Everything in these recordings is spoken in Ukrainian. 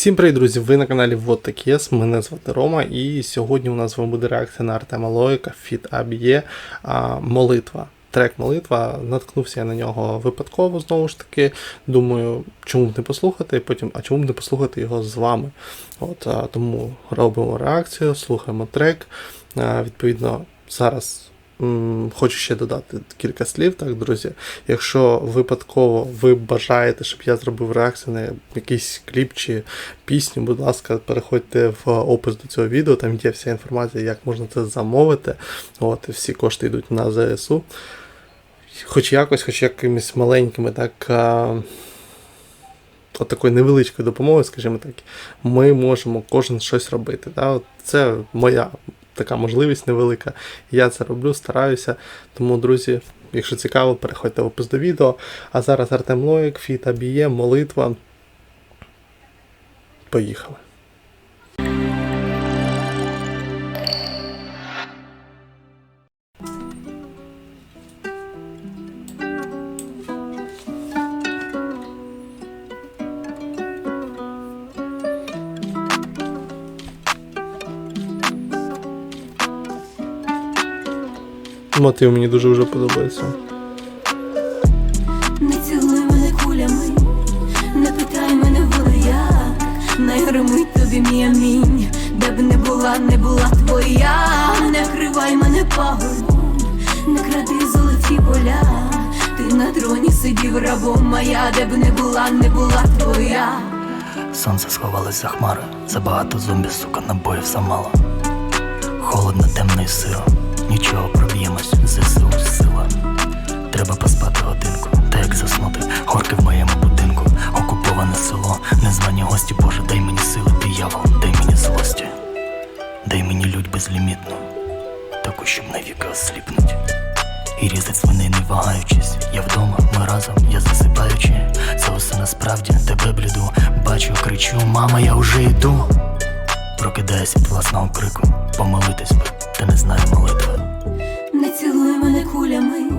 Всім привіт, друзі! Ви на каналі Вот Так Єс, мене звати Рома, і сьогодні у нас з вами буде реакція на Артема Лоїка, Фіт Аб'є, Молитва. Трек молитва, наткнувся я на нього випадково знову ж таки. Думаю, чому б не послухати, потім, а чому б не послухати його з вами. От, Тому робимо реакцію, слухаємо трек. Відповідно, зараз хочу ще додати кілька слів, так, друзі. Якщо випадково ви бажаєте, щоб я зробив реакцію на якийсь кліп чи пісню, будь ласка, переходьте в опис до цього відео, там є вся інформація, як можна це замовити. От, всі кошти йдуть на ЗСУ. Хоч якось, хоч якимись маленькими, так. От такою невеличкою допомогою, скажімо так, ми можемо кожен щось робити. Да? От Це моя така можливість невелика. Я це роблю, стараюся. Тому, друзі, якщо цікаво, переходьте в опис до відео. А зараз Артем Лоїк, Фіта Біє, молитва. Поїхали. Мотив мені дуже вже подобається. Не цілуй мене кулями, не питай мене воно як, не гримить тобі мій амінь, де б не була, не була твоя, не кривай мене пагорбом, не кради золоті поля, ти на троні сидів рабом моя, де б не була, не була твоя. Сонце сховалось за хмари, забагато зомбі, сука, набоїв замало. Холодно, темно і сиро, нічого проб'ємось, ЗСУ сила. Треба поспати годинку, та як заснути, горки в моєму будинку, окуповане село, незвані гості, Боже, дай мені сили, диявол, дай мені злості, дай мені лють безлімітну, таку, щоб навіки осліпнуть. І різать свиней не вагаючись. Я вдома, ми разом, я засипаючи. Це усе насправді тебе бліду. Бачу, кричу, мама, я вже йду. Прокидаюсь від власного крику, помолитись би, та не знаю молитви. Не цілуй мене кулями,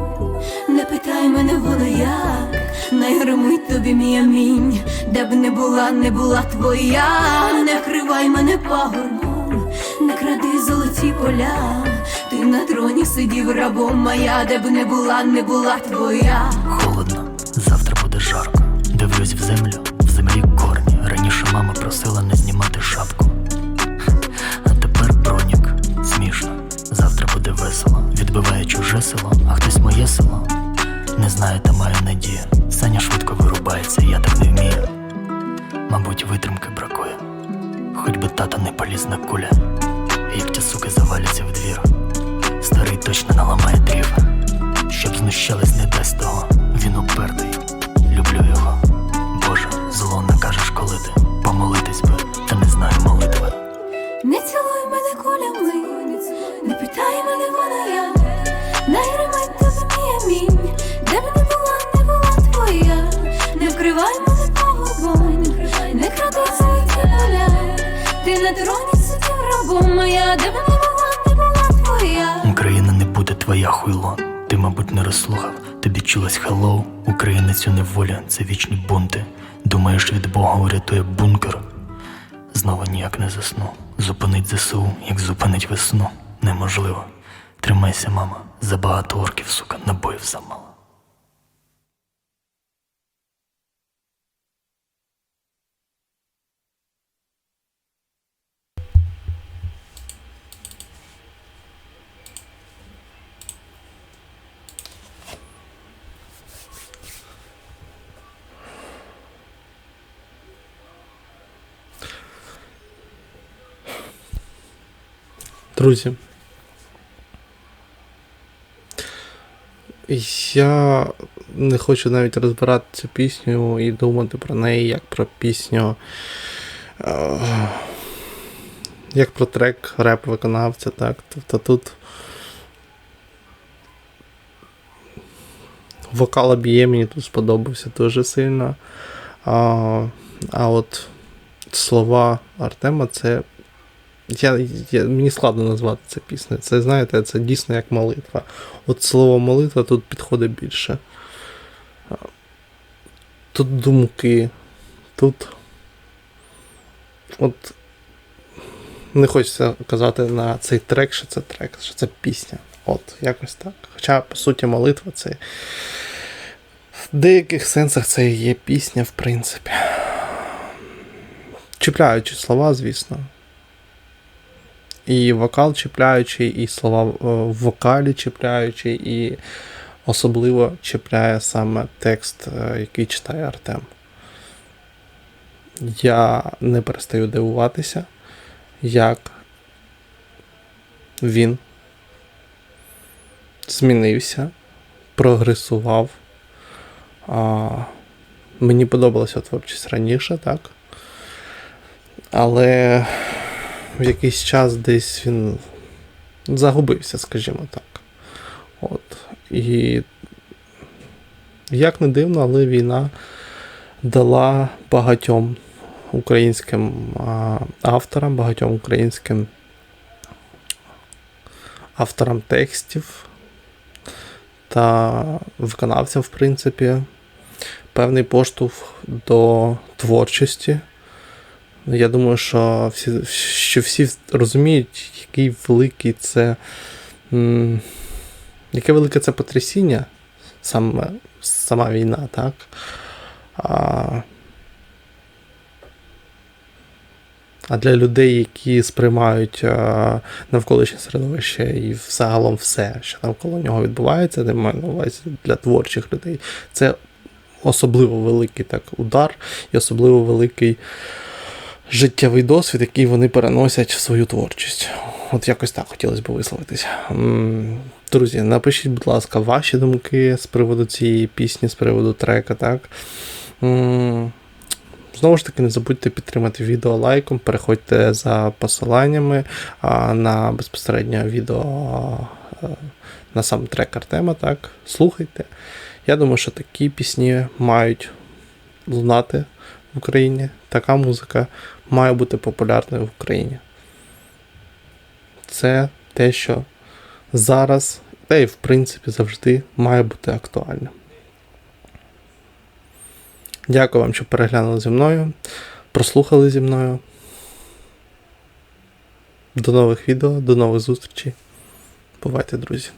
не питай мене воно як, не гримить тобі мій амінь, де б не була, не була твоя, не кривай мене пагорбом, не кради золоті поля, ти на троні сидів рабом моя, де б не була, не була твоя. Холодно, завтра буде жарко. Дивлюсь в землю, в землі корні. Раніше мама просила не знімати шапку. Весело. Відбиває чуже село, а хтось моє село. Не знаю, та маю надію. Саня швидко вирубається, я так не вмію. Мабуть, витримки бракує. Хоч би тата не поліз на куля. Як ті суки заваляться в двір. Старий точно наламає дрів. Щоб знущались, не дасть того. Він упертий, моя, де б була, не була твоя. Україна не буде твоя хуйло. Ти, мабуть, не розслухав, тобі чулось хеллоу. Українець у неволі, це вічні бунти. Думаєш, від Бога урятує бункер. Знову ніяк не засну. Зупинить ЗСУ, як зупинить весну. Неможливо. Тримайся, мама, забагато орків, сука, набоїв замало. Друзі. Я не хочу навіть розбирати цю пісню і думати про неї як про пісню. е, Як про трек реп виконавця, так. Тобто тут вокал б'є мені тут сподобався дуже сильно. А, а от слова Артема це я, я, мені складно назвати це піснею. Це, знаєте, це дійсно як молитва. От слово молитва тут підходить більше. Тут думки, тут от не хочеться казати на цей трек, що це трек, що це пісня. От, якось так. Хоча, по суті, молитва це. В деяких сенсах це і є пісня, в принципі. Чіпляючи слова, звісно. І вокал чіпляючий, і слова е, в вокалі чіпляючий, і особливо чіпляє саме текст, е, який читає Артем. Я не перестаю дивуватися, як він змінився, прогресував. А, мені подобалася творчість раніше, так. Але в якийсь час десь він загубився, скажімо так. От. І як не дивно, але війна дала багатьом українським авторам, багатьом українським авторам текстів та виконавцям, в принципі, певний поштовх до творчості. Я думаю, що всі, що всі розуміють, який великий це. Яке велике це потрясіння, саме, сама війна, так? А, а для людей, які сприймають а, навколишнє середовище і загалом все, що навколо нього відбувається, я маю на увазі для творчих людей, це особливо великий так, удар і особливо великий життєвий досвід, який вони переносять в свою творчість. От якось так хотілося б висловитися. Друзі, напишіть, будь ласка, ваші думки з приводу цієї пісні, з приводу трека, так. Знову ж таки, не забудьте підтримати відео лайком, переходьте за посиланнями на безпосередньо відео на сам трек Артема, так. Слухайте. Я думаю, що такі пісні мають лунати в Україні. Така музика має бути популярною в Україні. Це те, що зараз, та й в принципі завжди має бути актуальним. Дякую вам, що переглянули зі мною, прослухали зі мною. До нових відео, до нових зустрічей. Бувайте, друзі!